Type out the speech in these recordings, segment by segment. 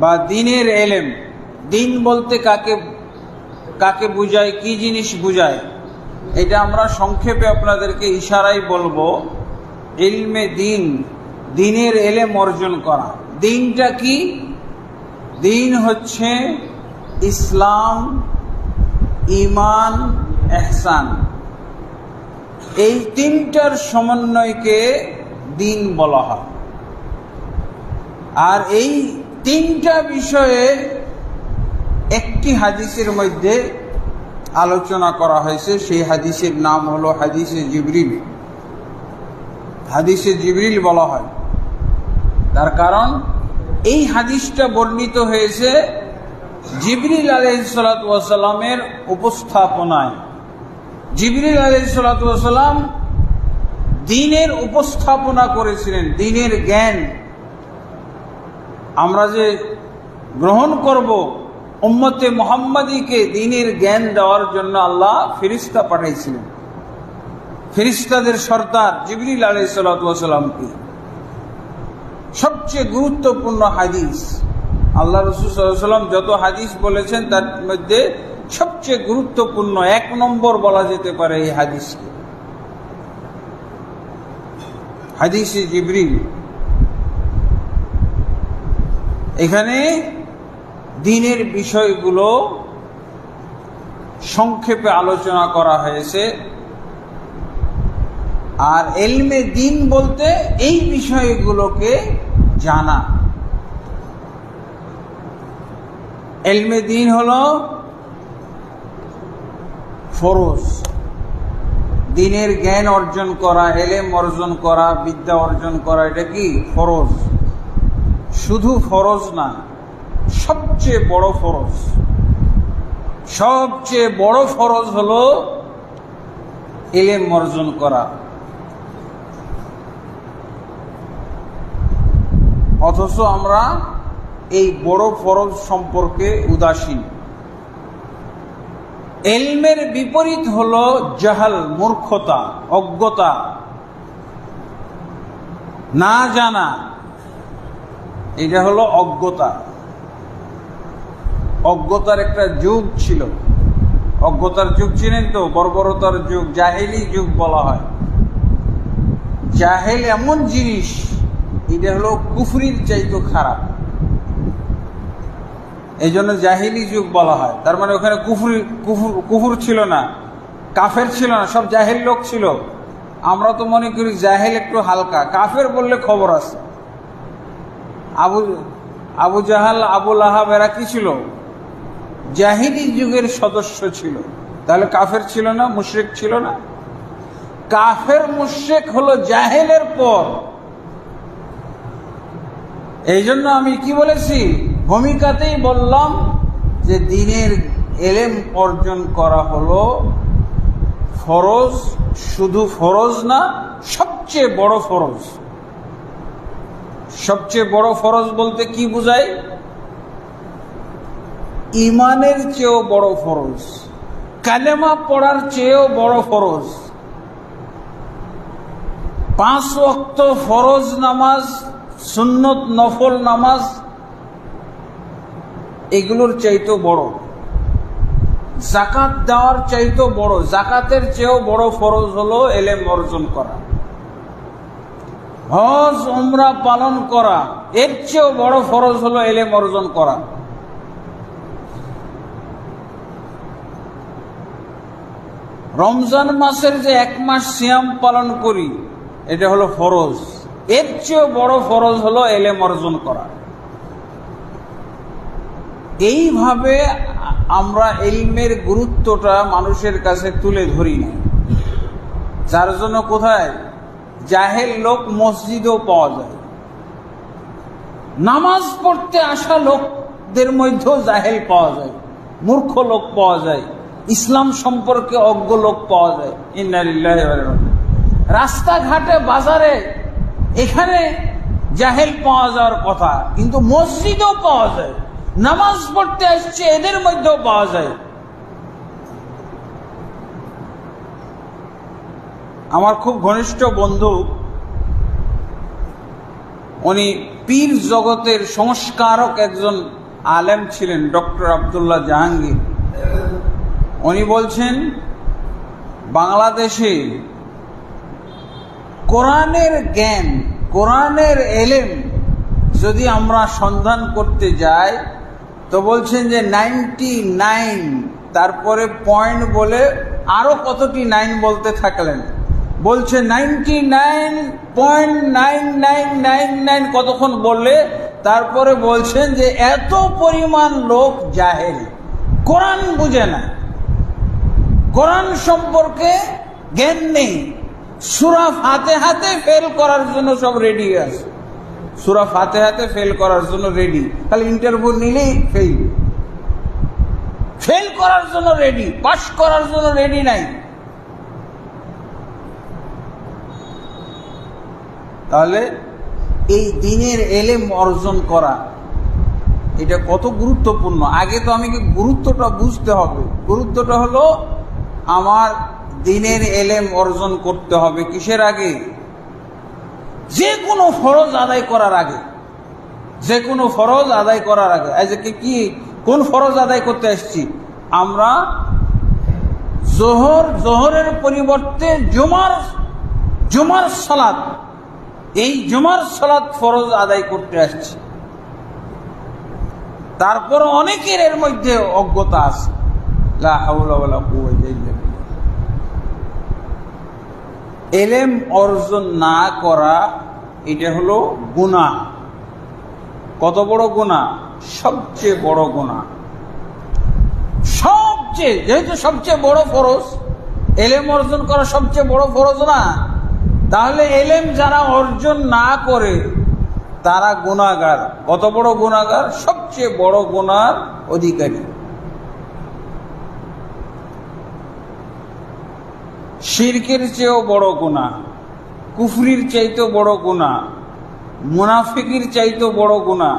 বা দিনের এলেম। দিন বলতে কাকে কাকে বুঝায়, কি জিনিস বুঝায়, এটা আমরা সংক্ষেপে আপনাদেরকে ইশারাই বলব। ইলমে দিন, দিনের এলেম অর্জন করা। দিনটা কি? দিন হচ্ছে ইসলাম, ইমান, এহসান। এই তিনটার সমন্বয়কে দিন বলা হয়। আর এই তিনটা বিষয়ে একটি হাদিসের মধ্যে আলোচনা করা হয়েছে। সেই হাদিসের নাম হলো হাদিসে জিবরিল। হাদিসে জিবরিল বলা হয়। তার কারণ, এই হাদিসটা বর্ণিত হয়েছে জিবরিল আলহিসাল্লামের উপস্থাপনায়। জিবরিল আলহিসাল্লাম দিনের উপস্থাপনা করেছিলেন, দিনের জ্ঞান আমরা যে গ্রহণ করব উম্মতে মোহাম্মদীকে দিনের জ্ঞান দেওয়ার জন্য আল্লাহ ফিরিস্তা পাঠাইছিলেন। ফিরিস্তাদের সর্দার জিবরিল আলাইসাল্লামকে সবচেয়ে গুরুত্বপূর্ণ হাদিস, আল্লাহ রসুলাম যত হাদিস বলেছেন তার মধ্যে সবচেয়ে গুরুত্বপূর্ণ এক নম্বর বলা যেতে পারে এই হাদিসকে। হাদিস জিবরিল এখানে দিনের বিষয়গুলো সংক্ষেপে আলোচনা করা হয়েছে। আর এলমে দিন বলতে এই বিষয়গুলোকে জানা। এলমে দিন হল ফরজ। দিনের জ্ঞান অর্জন করা, এলেম অর্জন করা, বিদ্যা অর্জন করা, এটা কি? ফরজ। শুধু ফরজ না, সবচেয়ে বড় ফরজ, সবচেয়ে বড় ফরজ হলো এলেম অর্জন করা। অথচ আমরা এই বড় ফরজ সম্পর্কে উদাসীন। এলমের বিপরীত হল জাহাল, মূর্খতা, অজ্ঞতা, না জানা। এটা হলো অজ্ঞতা। অজ্ঞতার একটা যুগ ছিল। অজ্ঞতার যুগ ছিলেন তো? বর্বরতার যুগ, জাহেলি যুগ বলা হয়। জাহেল এমন জিনিস, এটা হলো কুফরির চাইতো খারাপ। এই জন্য জাহিলি যুগ বলা হয়। তার মানে ওখানে কুফুরি, কুফুর কুফুর ছিল না। কাফের ছিল না, সব জাহেল লোক ছিল। আমরা তো মনে করি জাহেল একটু হালকা। কাফের বললে খবর আছে। আবু আবু জাহাল আবুল আহাব এরা কি ছিল? জাহিদি যুগের সদস্য ছিল। তাহলে কাফের ছিল না, মুশরেক ছিল না? কাফের মুশরেক হলো জাহেলের পর। এই জন্য আমি কি বলেছি? ভূমিকাতেই বললাম যে দিনের এলেম অর্জন করা হলো ফরজ, শুধু ফরজ না, সবচেয়ে বড় ফরজ। সবচেয়ে বড় ফরজ বলতে কি বোঝায়? ইমানের চেয়েও বড় ফরজ। কালেমা পড়ার চেয়েও বড় ফরজ। পাঁচ অক্ত ফরজ নামাজ, সুন্নত নফল নামাজ, এগুলোর চাইতো বড়। জাকাত দেওয়ার চাইতো বড়। জাকাতের চেয়েও বড় ফরজ হলো এলেম অর্জন করা। হজ, উমরা পালন করা, এর চেয়েও বড় ফরজ হলো এলেম অর্জন করা। রমজান মাসের যে এক মাস সিয়াম পালন করি, এটা হলো ফরজ। এর চেয়েও বড় ফরজ হলো এলেম অর্জন করা। এইভাবে আমরা এলমের গুরুত্বটা মানুষের কাছে তুলে ধরি না। যার জন্য কোথায়? জাহেল লোক মসজিদেও পাওয়া যায়। নামাজ পড়তে আসা লোকদের মধ্যেও জাহেল পাওয়া যায়, মূর্খ লোক পাওয়া যায়, ইসলাম সম্পর্কে অজ্ঞ লোক পাওয়া যায়। রাস্তাঘাটে, বাজারে, এখানে জাহেল পাওয়া যাওয়ার কথা, কিন্তু মসজিদেও পাওয়া যায়, নামাজ পড়তে আসছে এদের মধ্যেও পাওয়া যায়। আমার খুব ঘনিষ্ঠ বন্ধু, উনি পীর জগতের সংস্কারক একজন আলেম ছিলেন, ডক্টর আবদুল্লাহ জাহাঙ্গীর। উনি বলছেন, বাংলাদেশে কোরআনের জ্ঞান, কোরআনের এলেম যদি আমরা সন্ধান করতে যাই, তো বলছেন যে নাইনটি নাইন, তারপরে পয়েন্ট বলে আরও কতটি নাইন বলতে থাকলেন? বলছে ninety nine point nine nine nine nine কতক্ষণ বললে? তারপরে বলছেন যে এত পরিমাণ লোক জাহেল। কোরআন বুঝে না। কোরআন সম্পর্কে জ্ঞান নেই। সুরাফ হাতে হাতে ফেল করার জন্য সব রেডি আছে। সুরাফ হাতে হাতে ফেল করার জন্য রেডি তাহলে ইন্টারভিউ নিলেই ফেল ফেল করার জন্য রেডি পাস করার জন্য রেডি নাই। তাহলে এই দিনের এলেম অর্জন করা, এটা কত গুরুত্বপূর্ণ? আগে তো আমি গুরুত্বটা বুঝতে হবে? গুরুত্বটা হলো আমার দিনের এলেম অর্জন করতে হবে কিসের আগে? যে কোনো ফরজ আদায় করার আগে। যে কোনো ফরজ আদায় করার আগে। আজকে কি কোন ফরজ আদায় করতে আসছি আমরা জোহর, জোহরের পরিবর্তে জুমার জুমার সালাদ এই জুমার সালাদ ফরজ আদায় করতে আসছি। তারপর অনেকের এর মধ্যে অজ্ঞতা আছে। এলেম অর্জন না করা, এটা হলো গুণা কত বড় গুণা সবচেয়ে বড় গুণা সবচেয়ে, যেহেতু সবচেয়ে বড় ফরজ, এলেম অর্জন করা সবচেয়ে বড় ফরজ না তাহলে এলেম যারা অর্জন না করে, তারা গুণাগার কত বড় গুণাগার সবচেয়ে বড় গুণার অধিকারী। শিরকের চেয়েও বড় গুণা কুফরির চাইতেও বড় গুণা মুনাফিকির চাইতেও বড় গুণা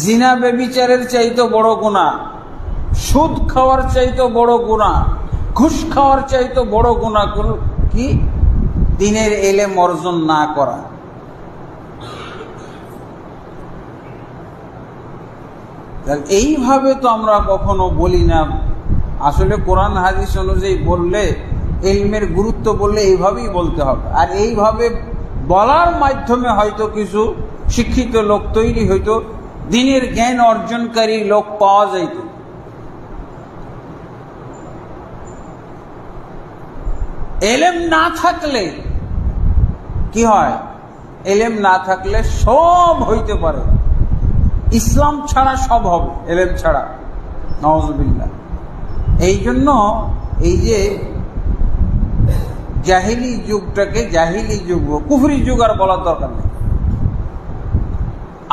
জিনা বেবিচারের চাইতেও বড় গুণা সুদ খাওয়ার চাইতেও বড় গুণা ঘুষ খাওয়ার চাইতেও বড় গুণা কি? দিনের এলেম অর্জন না করা। এইভাবে তো আমরা কখনো বলি না। আসলে কোরআন হাদিস অনুযায়ী বললে এলমের গুরুত্ব বললে এইভাবেই বলতে হবে। আর এইভাবে বলার মাধ্যমে হয়তো কিছু শিক্ষিত লোক তৈরি হইতো, দিনের জ্ঞান অর্জনকারী লোক পাওয়া যাইত। এলেম না থাকলে কি হয়? এলেম না থাকলে সব হইতে পারে। ইসলাম ছাড়া সব হবে, এলেম ছাড়া। নওয়াজবিল্লা এই জন্য এই যে জাহিলি যুগটাকে জাহিলি যুগ কুফরি যুগ আর বলার দরকার নেই।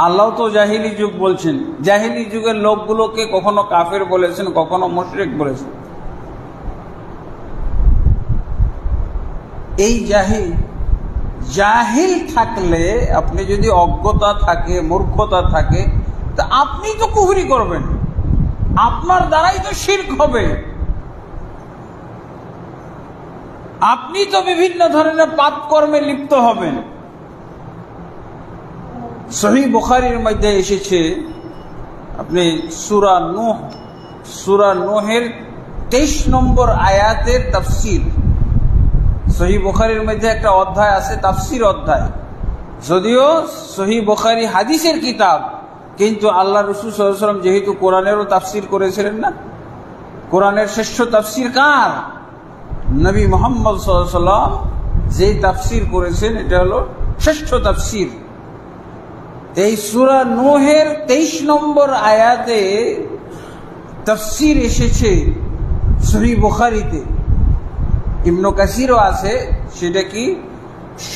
আল্লাহ তো জাহিলি যুগ বলছেন। জাহিলি যুগের লোকগুলোকে কখনো কাফের বলেছেন, কখনো মুশরিক বলেছেন। এই জাহিল জাহিল থাকলে, আপনি যদি অজ্ঞতা থাকে, মূর্খতা থাকে, তা আপনি তো কুহুরি করবেন। আপনার দ্বারাই তো শির্ক হবে। আপনি তো বিভিন্ন ধরনের পাপ কর্মে লিপ্ত হবেন। সহি বুখারির মধ্যে এসেছে, আপনি সুরা নোহ, সুরা নোহের তেইশ নম্বর আয়াতের তাফসির। সহি বুখারির মধ্যে একটা অধ্যায় আছে, তাফসির অধ্যায়। যদিও সহি বোখারি হাদিসের কিতাব, কিন্তু আল্লাহ রসুল সাল্লাম যেহেতু কোরআনেরও তাফসির করেছিলেন না, কোরআনের শ্রেষ্ঠ তাফসির কার? নবী মোহাম্মদ সাল্লাম যে তাফসির করেছেন, এটা হলো শ্রেষ্ঠ তাফসির। এই সুরা নোহের তেইশ নম্বর আয়াতে তফসির এসেছে সহি বুখারিতে। ইবনু কাসিরও আছে, সেটা কি?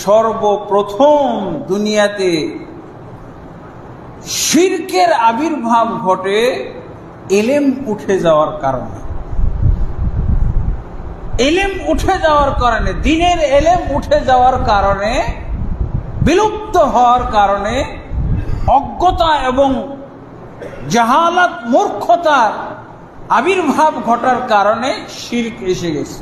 সর্বপ্রথম দুনিয়াতে শির্কের আবির্ভাব ঘটে এলেম উঠে যাওয়ার কারণে। এলেম উঠে যাওয়ার কারণে, দিনের এলেম উঠে যাওয়ার কারণে, বিলুপ্ত হওয়ার কারণে, অজ্ঞতা এবং জাহালাত মূর্খতার আবির্ভাব ঘটার কারণে শির্ক এসে গেছে।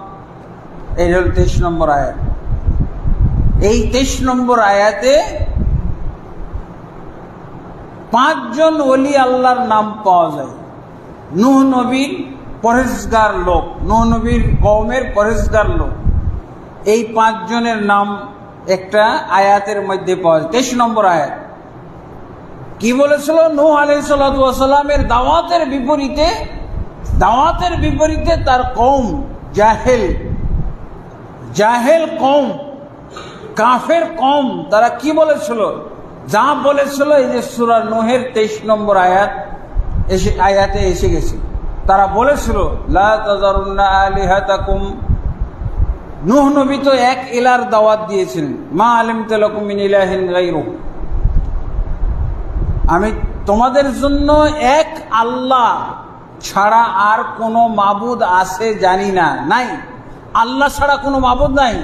এই হল তেইশ নম্বর আয়াত। এই তেইশ নম্বর আয়াতে পাঁচজন ওলি আল্লাহর নাম পাওয়া যায়। নুহ নবীর পরেশগার লোক, নুহ নবীর কৌমের পরেশগার লোক। এই পাঁচজনের নাম একটা আয়াতের মধ্যে পাওয়া যায়। তেইশ নম্বর আয়াত। কি বলেছিল? নূহ সালামের দাওয়াতের বিপরীতে দাওয়াতের বিপরীতে তার কৌম জাহেল জাহেল কম কাফের কম তারা কি বলেছিল? যা বলেছিল এই যে সুরা নোহের তেইশ নম্বর আয়াত, এসে আয়াতে এসে গেছে। তারা বলেছিল, লা তাজারুন্না আলিহাতাকুম। নুহ নবী তো এক ইলার দাওয়াত দিয়েছিলেন, মা আলিম তেলকুম মিন ইলাহিন গাইরু আমি তোমাদের জন্য এক আল্লাহ ছাড়া আর কোনো মাবুদ আছে জানি না, নাই। আল্লাহ ছাড়া কোনো মাবুদ নাই।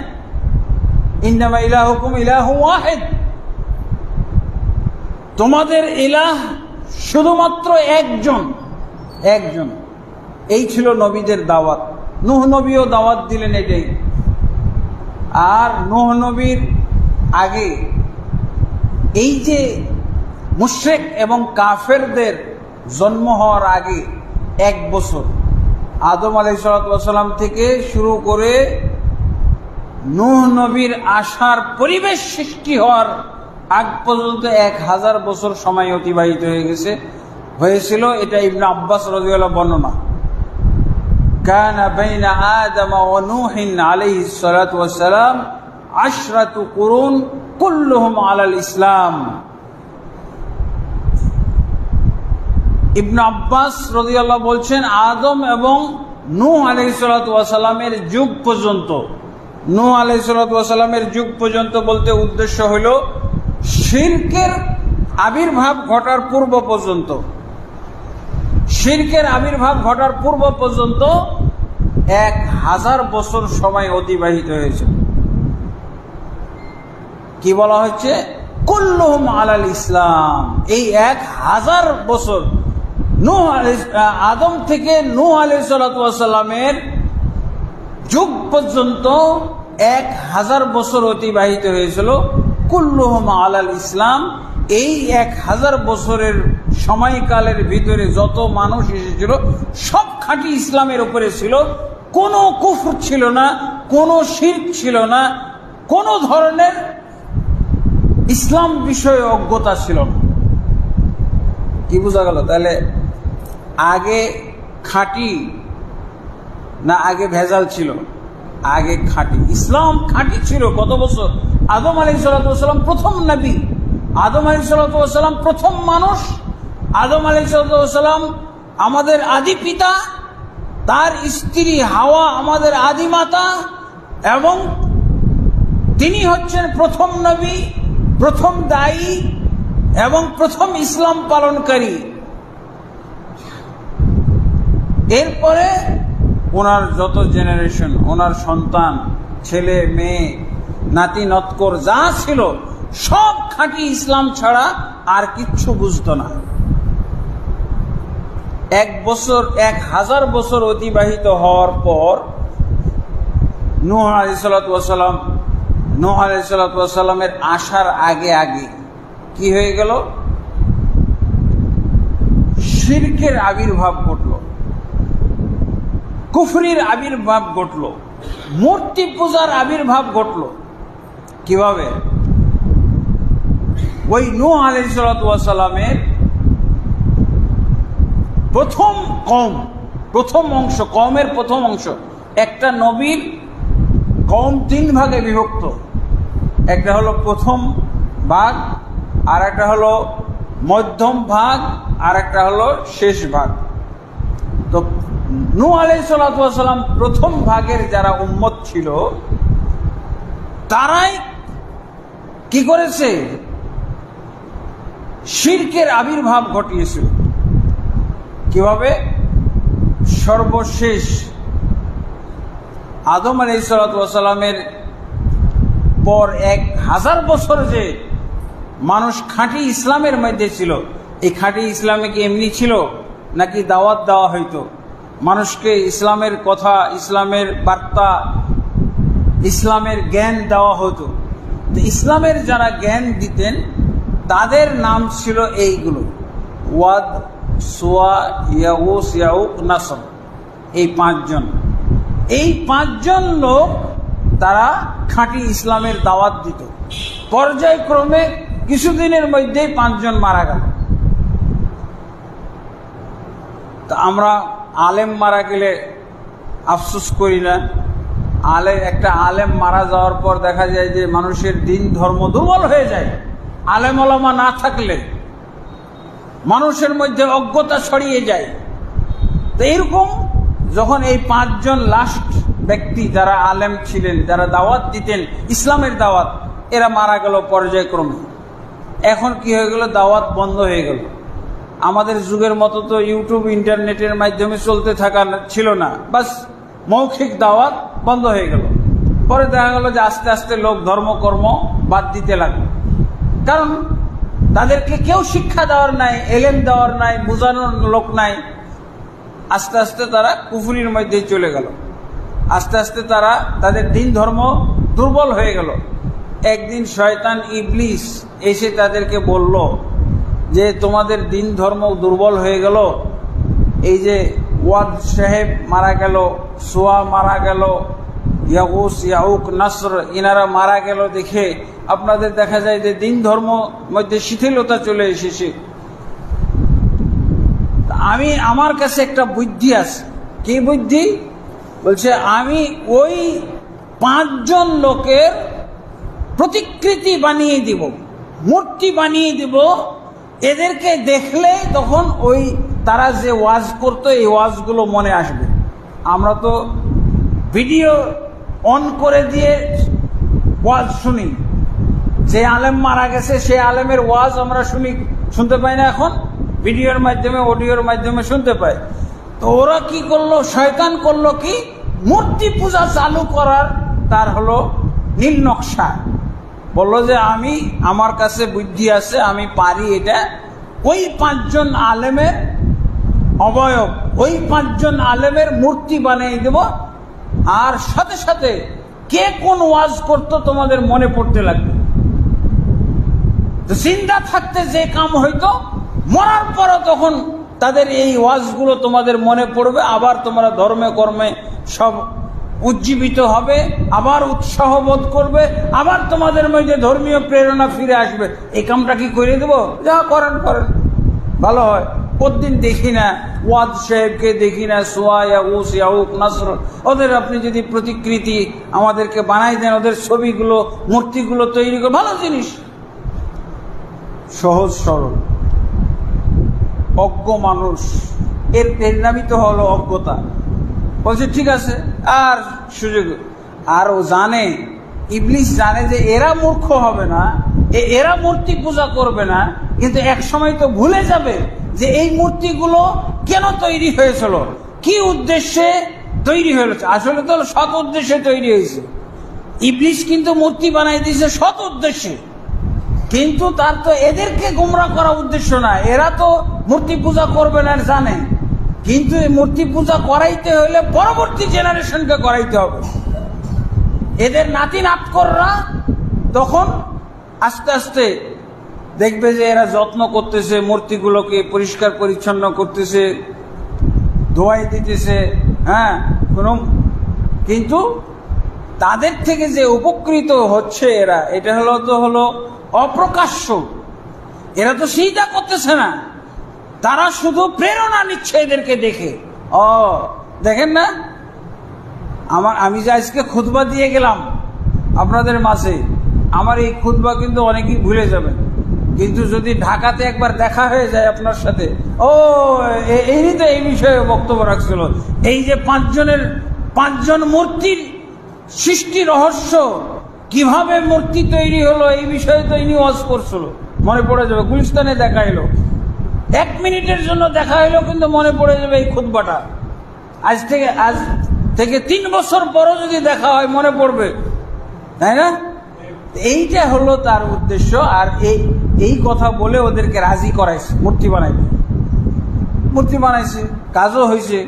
ইন্নামা ইলাহুকুম ইলাহু ওয়াহিদ। তোমাদের ইলাহ শুধুমাত্র একজন একজন। এই ছিল নবীদের দাওয়াত। নুহ নবীও দাওয়াত দিলেন এটাই। আর নুহ নবীর আগে এই যে মুশ্রেক এবং কাফেরদের জন্ম হওয়ার আগে এক বছর আদম আলাইসালাম থেকে শুরু করে নুহ নবীর আসার পরিবেশ সৃষ্টি হওয়ার আগ পর্যন্ত এক হাজার বছর সময় অতিবাহিত হয়ে গেছে হয়েছিল এটা ইবনে আব্বাস রাদিয়াল্লাহু বর্ণনা كان بين آدم ونوح عليه الصلاة والسلام عشرة قرون كلهم على الإسلام ইবনে আব্বাস রদিয়াল্লাহ বলছেন, আদম এবং নূহ আলাইসালামের যুগ পর্যন্ত, নূহ আলাইসালামের যুগ পর্যন্ত বলতে উদ্দেশ্য হইল শির্কের আবির্ভাব ঘটার পূর্ব পর্যন্ত। শির্কের আবির্ভাব ঘটার পূর্ব পর্যন্ত এক হাজার বছর সময় অতিবাহিত হয়েছে। কি বলা হচ্ছে কুল্লুহম আলাল ইসলাম। এই এক হাজার বছর নূহ আদম থেকে নূহ আলাই সালামের যুগ পর্যন্ত এক হাজার বছর অতিবাহিত হয়েছিল। কুল্লুহম আলাল ইসলাম। এই এক হাজার বছরের সময়কালের ভিতরে যত মানুষ এসেছিল, সব খাঁটি ইসলামের উপরে ছিল। কোনো কুফর ছিল না, কোনো শির্ক ছিল না, কোনো ধরনের ইসলাম বিষয়ে অজ্ঞতা ছিল না। কি বোঝা গেল? তাহলে আগে খাঁটি না আগে ভেজাল ছিল? আগে খাঁটি। ইসলাম খাঁটি ছিল কত বছর? আদম আলী সালাম প্রথম নবী। আদম আলী সালাম প্রথম মানুষ। আদম আলী সালাম আমাদের আদি পিতা, তার স্ত্রী হাওয়া আমাদের আদি মাতা, এবং তিনি হচ্ছেন প্রথম নবী, প্রথম দায়ী, এবং প্রথম ইসলাম পালনকারী। এরপরে ওনার যত জেনারেশন ওনার সন্তান, ছেলে, মেয়ে, নাতি নৎকর যা ছিল, সব খাঁটি ইসলাম ছাড়া আর কিচ্ছু বুঝতো না। এক বছর, এক হাজার বছর অতিবাহিত হওয়ার পর নুহ আলিসাল্লাম আসার আগে আগে কি হয়ে গেল? শির্কের আবির্ভাব ঘটল। কুফরির আবির্ভাব ঘটল, মূর্তি পূজার আবির্ভাব ঘটল। কীভাবে? ওই নূহ আলাইসালামের প্রথম কম, প্রথম অংশ, কমের প্রথম অংশ। একটা নবীর কম তিন ভাগে বিভক্ত। একটা হলো প্রথম ভাগ আর একটা হলো মধ্যম ভাগ আর একটা হলো শেষ ভাগ। নু আলাই সালাম প্রথম ভাগের যারা উম্মত ছিল, তারাই কি করেছে? শির্কের আবির্ভাব ঘটিয়েছিল। কীভাবে? সর্বশেষ আদম আলী সালামের পর এক হাজার বছর যে মানুষ খাঁটি ইসলামের মধ্যে ছিল, এই খাঁটি ইসলামে কি এমনি ছিল নাকি দাওয়াত দেওয়া হইতো? মানুষকে ইসলামের কথা, ইসলামের বার্তা, ইসলামের জ্ঞান দেওয়া হতো। তো ইসলামের যারা জ্ঞান দিতেন, তাদের নাম ছিল এইগুলো। ওয়াদ, সোয়া ইয়াউস ইয়াউক নাসম এই পাঁচজন। এই পাঁচজন লোক, তারা খাঁটি ইসলামের দাওয়াত দিত। পর্যায়ক্রমে কিছুদিনের মধ্যেই পাঁচজন মারা গেল। তা আমরা আলেম মারা গেলে আফসোস করি না। আলে, একটা আলেম মারা যাওয়ার পর দেখা যায় যে মানুষের দিন ধর্ম দুর্বল হয়ে যায়। আলেম ওলামা না থাকলে মানুষের মধ্যে অজ্ঞতা ছড়িয়ে যায়। তো এরকম যখন এই পাঁচজন লাস্ট ব্যক্তি যারা আলেম ছিলেন, যারা দাওয়াত দিতেন, ইসলামের দাওয়াত, এরা মারা গেল পর্যায়ক্রমে। এখন কি হয়ে গেল? দাওয়াত বন্ধ হয়ে গেল। আমাদের যুগের মতো তো ইউটিউব, ইন্টারনেটের মাধ্যমে চলতে থাকা ছিল না। বাস, মৌখিক দাওয়াত বন্ধ হয়ে গেল। পরে দেখা গেল যে আস্তে আস্তে লোক ধর্মকর্ম বাদ দিতে লাগল। কারণ তাদেরকে কেউ শিক্ষা দেওয়ার নাই, এলেম দেওয়ার নাই, বোঝানোর লোক নাই। আস্তে আস্তে তারা কুফুরির মধ্যে চলে গেল। আস্তে আস্তে তারা তাদের দিন ধর্ম দুর্বল হয়ে গেল। একদিন শয়তান ইবলিস এসে তাদেরকে বলল যে তোমাদের দিন ধর্ম দুর্বল হয়ে গেল, এই যে ওয়াদ সাহেব মারা গেল, সোয়া মারা গেল ইয়াগুস ইয়াউক, নাসর, ইনারা মারা গেল দেখে আপনাদের দেখা যায় যে দিন ধর্ম মধ্যে শিথিলতা চলে এসেছে। আমি, আমার কাছে একটা বুদ্ধি আছে। কি বুদ্ধি? বলছে, আমি ওই পাঁচজন লোকের প্রতিকৃতি বানিয়ে দিব, মূর্তি বানিয়ে দিব এদেরকে দেখলে তখন ওই তারা যে ওয়াজ করতো, এই ওয়াজগুলো মনে আসবে। আমরা তো ভিডিও অন করে দিয়ে ওয়াজ শুনি। যে আলেম মারা গেছে, সে আলেমের ওয়াজ আমরা শুনি, শুনতে পাই না এখন। ভিডিওর মাধ্যমে, অডিওর মাধ্যমে শুনতে পাই। তো ওরা কি করল, শয়তান করল কি? মূর্তি পূজা চালু করার, তার হলো নীল নকশা। বলল যে, আমি, আমার কাছে বুদ্ধি আছে, আমি পারি এটা। ওই পাঁচজন আলেমের অবয়ব, ওই পাঁচজন আলেমের মূর্তি বানিয়ে দেব। আর সাথে সাথে কে কোন ওয়াজ করতো তোমাদের মনে পড়তে লাগবে? চিন্তা থাকতে যে কাম হইতো, মরার পরও তখন তাদের এই ওয়াজগুলো তোমাদের মনে পড়বে। আবার তোমরা ধর্মে কর্মে সব উজ্জীবিত হবে, আবার উৎসাহ বোধ করবে, আবার তোমাদের মধ্যে ধর্মীয় প্রেরণা ফিরে আসবে। এই কামটা কি করে দেবো? যা করেন করেন। ভালো হয়। প্রতিদিন দেখি না ওয়াদ সাহেবকে দেখি না সোয়া ইয়াউস ইয়াউক, নাসর। ওদের আপনি যদি প্রতিকৃতি আমাদেরকে বানাই দেন, ওদের ছবিগুলো, মূর্তিগুলো তৈরি করে, ভালো জিনিস। সহজ সরল। অজ্ঞ মানুষ। এর নামই হলো অজ্ঞতা। বলছে, ঠিক আছে, আর সুযোগ আর ও জানে ইবলিশ জানে যে এরা মূর্খ হবে না এরা মূর্তি পূজা করবে না, কিন্তু এক সময় তো ভুলে যাবে যে এই মূর্তিগুলো কেন তৈরি হয়েছিল, কি উদ্দেশ্যে তৈরি হয়েছে আসলে তো সৎ উদ্দেশ্যে তৈরি হয়েছে। ইবলিশ কিন্তু মূর্তি বানাই দিয়েছে সৎ উদ্দেশ্যে, কিন্তু তার তো এদেরকে গুমরা করা উদ্দেশ্য না, এরা তো মূর্তি পূজা করবে না জানে। কিন্তু এই মূর্তি পূজা করাইতে হলে পরবর্তী জেনারেশনকে করাইতে হবে। এদের নাতি নাটকররা তখন আস্তে আস্তে দেখবে যে এরা যত্ন করতেছে, মূর্তিগুলোকে পরিষ্কার পরিচ্ছন্ন করতেছে, ধোয়াই দিতেছে হ্যাঁ কোনো কিন্তু তাদের থেকে যে উপকৃত হচ্ছে এরা, এটা হলো তো হলো অপ্রকাশ্য। এরা তো সেইটা করতেছে না। তারা শুধু প্রেরণা নিচ্ছে এদেরকে দেখে। ও, দেখেন না? আমার, আমি যে আজকে খুতবা দিয়ে গেলাম আপনাদের মাঝে, আমার এই খুতবা কিন্তু অনেকেই ভুলে যাবেন। কিন্তু যদি ঢাকাতে একবার দেখা হয়ে যায় আপনার সাথে, ও এই তো এই বিষয়ে বক্তব্য রাখছিল। এই যে পাঁচজনের, পাঁচজন মূর্তির সৃষ্টি রহস্য, কীভাবে মূর্তি তৈরি হলো, এই বিষয়ে তো ইনি ওয়াজ করছিল। মনে পড়ে যাবে, গুলিস্তানে দেখা এলো। এক মিনিটের জন্য দেখা এলো কিন্তু মনে পড়ে যাবে এই খুতবাটা। আজ থেকে আজ থেকে তিন বছর পরও যদি দেখা হয়, মনে পড়বে। তাই না? এইটা হলো তার উদ্দেশ্য, আর এই এই কথা বলে ওদেরকে রাজি করাইছে, মূর্তি বানাইতে। মূর্তি বানাইছে, কাজও হয়েছে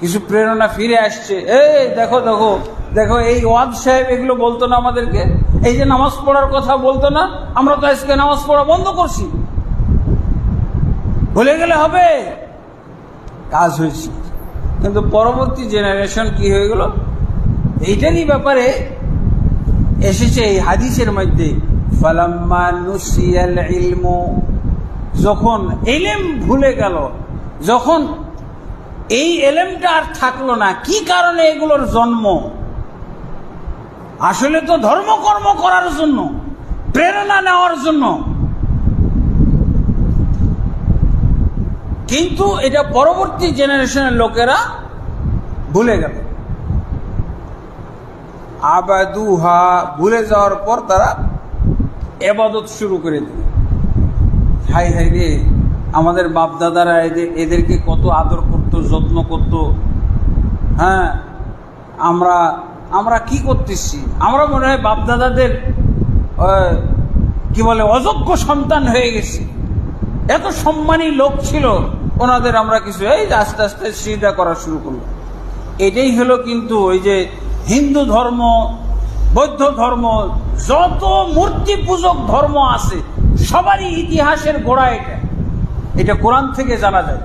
কিছু প্রেরণা ফিরে আসছে। এই, দেখো দেখো দেখো, এই ওয়াদ সাহেব এগুলো বলতো না আমাদেরকে? এই যে নামাজ পড়ার কথা বলতো না, আমরা তো আজকে নামাজ পড়া বন্ধ করছি। ভুলে গেলে হবে। কাজ হয়েছে। কিন্তু পরবর্তী জেনারেশন কি হয়ে গেল? এইটারই ব্যাপারে এসেছে এই হাদিসের মধ্যে যখন এলেম ভুলে গেল, যখন এই এলেমটা আর থাকল না, কি কারণে এগুলোর জন্ম? আসলে তো ধর্মকর্ম করার জন্য, প্রেরণা নেওয়ার জন্য। কিন্তু এটা পরবর্তী জেনারেশনের লোকেরা ভুলে গেল। আবাদুহা ভুলে যাওয়ার পর তারা এবাদত শুরু করে দিল। হাই হাই রে, আমাদের বাপদাদারা এদের, এদেরকে কত আদর করত, যত্ন করত। হ্যাঁ আমরা আমরা কি করতেছি? আমরা মনে হয় বাপদাদাদের কি বলে, অযোগ্য সন্তান হয়ে গেছি। এত সম্মানী লোক ছিল। ওনাদের আমরা কিছু, এই আস্তে আস্তে সিজা করা শুরু করল। এটাই হলো কিন্তু ওই যে হিন্দু ধর্ম, বৌদ্ধ ধর্ম, যত মূর্তি পূজক ধর্ম আছে, সবারই ইতিহাসের গোড়া এটা। এটা কোরআন থেকে জানা যায়।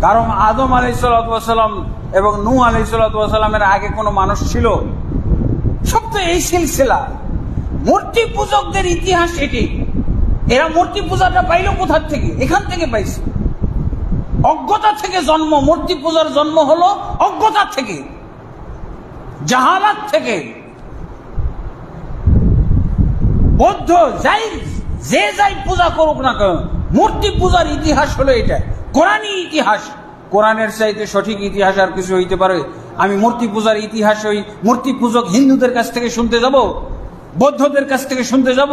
কারণ আদম আলাই সাল্লাম এবং নু আলাই সাল্লামের আগে কোনো মানুষ ছিল? সব তো এই সিলসিলা। মূর্তি পূজকদের ইতিহাস এটি। এরা মূর্তি পূজাটা পাইলো কোথার থেকে? এখান থেকে পাইছে। অজ্ঞতা থেকে জন্ম, মূর্তি পূজার জন্ম হলো অজ্ঞতা থেকে, জাহালাত থেকে। বৌদ্ধ যাই, যে যাই পূজা করুক না কেন, মূর্তি পূজার ইতিহাস হলো এটা। কোরআনই ইতিহাস। কোরআনের চাইতে সঠিক ইতিহাস আর কিছু হইতে পারে? আমি মূর্তি পূজার ইতিহাস ওই মূর্তি পূজক হিন্দুদের কাছ থেকে শুনতে যাব, বৌদ্ধদের কাছ থেকে শুনতে যাব।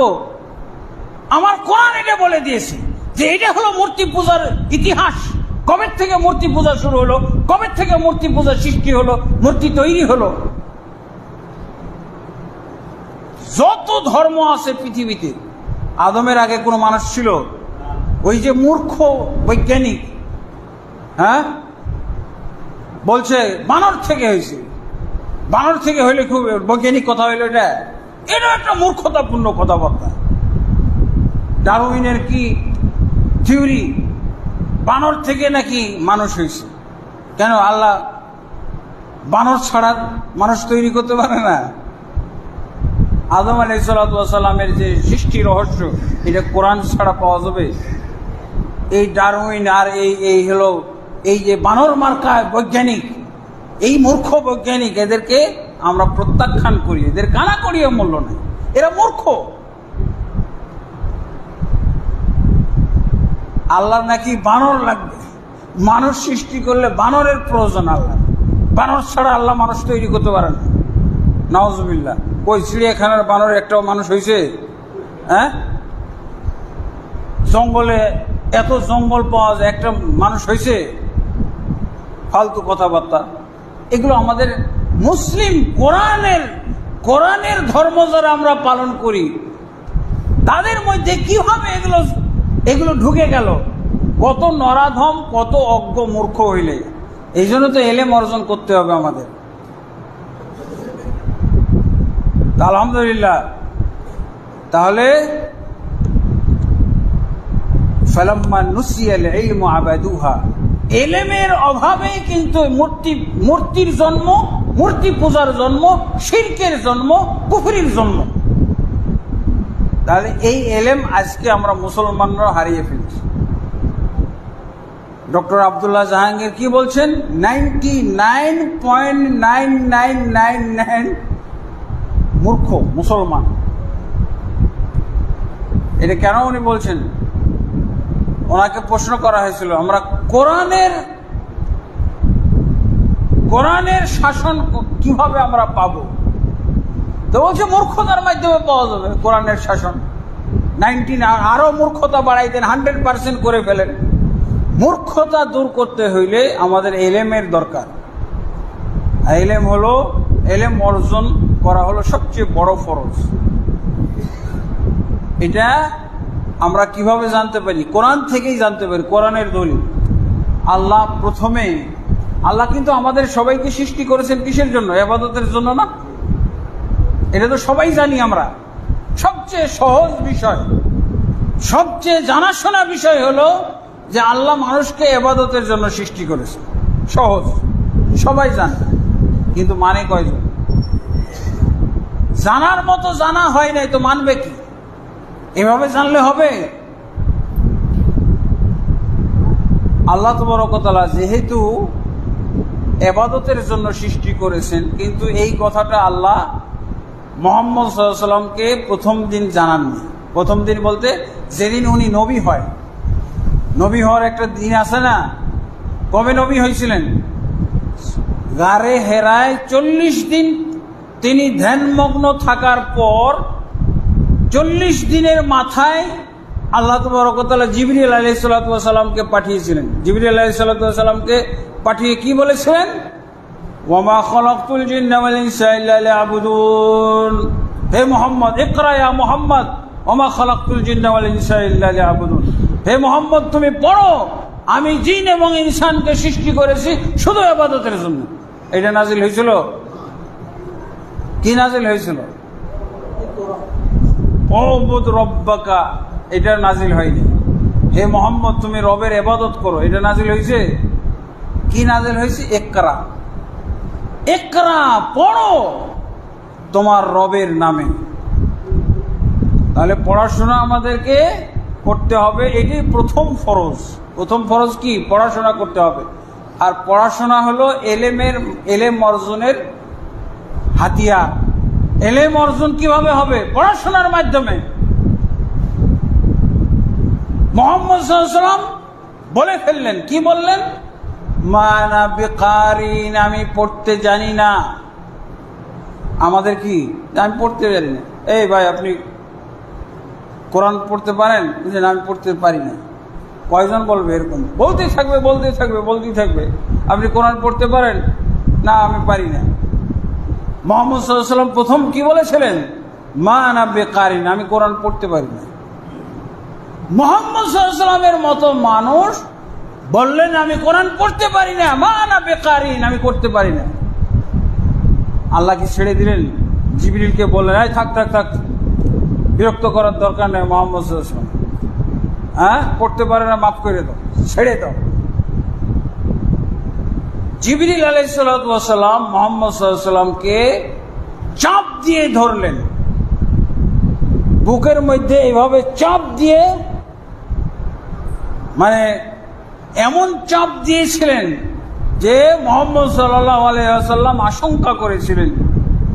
আমার কোরআন এটা বলে দিয়েছে যে এটা হলো মূর্তি পূজার ইতিহাস। কবে থেকে মূর্তি পূজা শুরু হলো? কবে থেকে মূর্তি পূজা সৃষ্টি হলো? মূর্তি তৈরি হলো। যত ধর্ম আছে পৃথিবীতে, আদমের আগে কোনো মানুষ ছিল? ওই যে মূর্খ বৈজ্ঞানিক হ্যাঁ? বলছে, বানর থেকে হয়েছে। বানর থেকে হইলে খুব বৈজ্ঞানিক কথা হইল এটা। এটা একটা মূর্খতাপূর্ণ কথাবার্তা। ডারউইনের কি থিওরি? বানর থেকে নাকি মানুষ হয়েছে? কেন আল্লাহ বানর ছাড়া মানুষ তৈরি করতে পারে না? আদম আলাই সাল্লামের যে সৃষ্টি রহস্য, এটা কোরআন ছাড়া পাওয়া যাবে? এই ডারউইন আর এই এই হলো, এই যে বানর মার্কা বৈজ্ঞানিক, এই মূর্খ বৈজ্ঞানিক, এদেরকে আমরা প্রত্যাখ্যান করি। এদের কানা করিয়ে মূল্য নেই। এরা মূর্খ। আল্লাহ নাকি বানর লাগবে। মানুষ সৃষ্টি করলে বানরের প্রয়োজন আল্লাহ বানর ছাড়া আল্লাহ মানুষ তৈরি করতে পারে না। নওয়াজবিল্লা ওই চিড়িয়াখানার বানর একটাও মানুষ হয়েছে হ্যাঁ? জঙ্গলে এত জঙ্গল পাওয়া যায়, একটা মানুষ হয়েছে ফালতু কথাবার্তা। এগুলো আমাদের মুসলিম কোরআনের কোরআনের ধর্ম যারা আমরা পালন করি, তাদের মধ্যে কীভাবে এগুলো এগুলো ঢুকে গেল। কত নরাধম, কত অজ্ঞ মূর্খ হইলে। এই জন্য তো এলেম অর্জন করতে হবে আমাদের। আলহামদুলিল্লাহ। তাহলে এলেমের অভাবে কিন্তু মূর্তি, মূর্তির জন্ম, মূর্তি পূজার জন্ম শিল্পের জন্ম, কুফরির জন্ম। তাহলে এই এলেম আজকে আমরা মুসলমানরা হারিয়ে ফেলছি। ডক্টর আবদুল্লাহ জাহাঙ্গীর কি বলছেন? Ninety nine point nine nine nine nine মূর্খ, মুসলমান। এটা কেন উনি বলছেন? ওনাকে প্রশ্ন করা হয়েছিল, আমরা কোরআনের কোরআনের শাসন কীভাবে আমরা পাব? তো বলছে মূর্খতার মাধ্যমে পাওয়া যাবে কোরআনের শাসন। নাইনটিন আরও মূর্খতা বাড়াইতেন হান্ড্রেড পার্সেন্ট করে ফেলেন। মূর্খতা দূর করতে হইলে আমাদের এলেমের দরকার। এলেম হলো, এলেম অর্জন করা হলো সবচেয়ে বড় ফরজ। এটা আমরা কীভাবে জানতে পারি? কোরআন থেকেই জানতে পারি, কোরআনের দলিল। আল্লাহ প্রথমে, আল্লাহ কিন্তু আমাদের সবাইকে সৃষ্টি করেছেন কিসের জন্য? আবাদতের জন্য না? এটা তো সবাই জানি আমরা। সবচেয়ে সহজ বিষয়, সবচেয়ে জানাশোনা বিষয় হলো যে আল্লাহ মানুষকে এবাদতের জন্য সৃষ্টি করেছে। সহজ, সবাই জানে, কিন্তু মানে কয়জন? জানার মতো জানা হয় নাই তো মানবে কি? এভাবে জানলে হবে? আল্লাহ তবরকতলা যেহেতু এবাদতের জন্য সৃষ্টি করেছেন, কিন্তু এই কথাটা আল্লাহ মোহাম্মদ সাল্লামকে প্রথম দিন জানাননি। প্রথম দিন বলতে যেদিন উনি নবী হয়। নবী হওয়ার একটা দিন আছে না? কবে নবী হয়েছিলেন? গারে হেরায় চল্লিশ দিন তিনি ধ্যানমগ্ন থাকার পর চল্লিশ দিনের মাথায় আল্লাহ তবরকতলা জিবরিল আলি সাল্লাতামকে পাঠিয়েছিলেন। জিবরিল আলি সাল্লাতামকে পাঠিয়ে কি বলেছিলেন? ওয়ামা খলকুল আবুদুন হে মোহাম্মদ, ইকরা ইয়া মোহাম্মদ ওমা খলকুল জিন্নাওয়াল আবুদুন হে মোহাম্মদ, তুমি পড়ো, আমি জিন এবং ইনসানকে সৃষ্টি করেছি শুধু আবাদতের জন্য। এটা নাজিল হয়েছিল? কি নাজিল হয়েছিল? অবুদ রব্বাকা, এটা নাজিল হয়নি। হে মোহাম্মদ, তুমি রবের এবাদত করো, এটা নাজিল হয়েছে? কি নাজিল হয়েছে? একরা একরা পড়ো তোমার রবের নামে। তাহলে পড়াশোনা আমাদেরকে করতে হবে এটি প্রথম ফরজ। প্রথম ফরজ কি? পড়াশোনা করতে হবে। আর পড়াশোনা হলো এলেমের, এলেম অর্জনের হাতিয়ার। এলেম অর্জন কীভাবে হবে? পড়াশোনার মাধ্যমে। মোহাম্মদ সাল্লাম বলে ফেললেন। কি বললেন? মানা বেকারিন আমি পড়তে জানি না। আমাদের কি? আমি পড়তে জানি না। এই ভাই, আপনি কোরআন পড়তে পারেন? যে আমি পড়তে পারি না। কয়জন বলবে এরকম? বলতেই থাকবে বলতেই থাকবে বলতেই থাকবে। আপনি কোরআন পড়তে পারেন? না, আমি পারি না। মোহাম্মদ সাল্লাম প্রথম কি বলেছিলেন? মা না বেকারিন আমি কোরআন পড়তে পারি না। মোহাম্মদ সাল্লামের মতো মানুষ বললেন, আমি কোরআন পড়তে পারি না, মা না আমি করতে পারি না। আল্লাহকে ছেড়ে দিলেন? জিবরিলকে বললেন, এই থাক থাক থাক, বিরক্ত করার দরকার নেই মোহাম্মদ হ্যাঁ পড়তে পারে না, মাফ করে দাও, ছেড়ে দাও। জিবরিল আলাইসাল্লাম মোহাম্মদ সাল্লামকে চাপ দিয়ে ধরলেন। বুকের মধ্যে এইভাবে চাপ দিয়ে মানে এমন চাপ দিয়েছিলেন যে মোহাম্মদ সাল্লাহ আশঙ্কা করেছিলেন।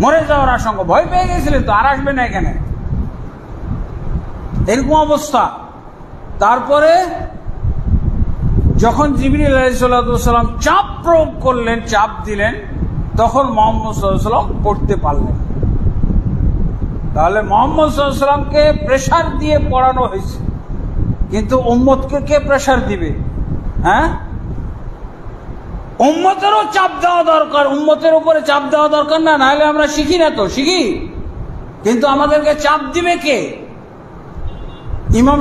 মরে যাওয়ার আশঙ্কা, ভয় পেয়ে গেছিলেন তো, আর আসবে না এখানে। এরকম অবস্থা। তারপরে যখন জিবির আলাইসাল্লাম চাপ প্রয়োগ করলেন, চাপ দিলেন, তখন মোহাম্মদ সাল্লাম পড়তে পারলেন। তাহলে মোহাম্মদ সাল্লামকে প্রেশার দিয়ে পড়ানো হয়েছে। কিন্তু উম্মতকে কে প্রেশার দিবে? হ্যাঁ? উম্মতেরও চাপ দেওয়া দরকার, উম্মতের উপরে চাপ দেওয়া দরকার না, নাহলে আমরা শিখি না তো, শিখি? কিন্তু আমাদেরকে চাপ দিবে কে? ইমাম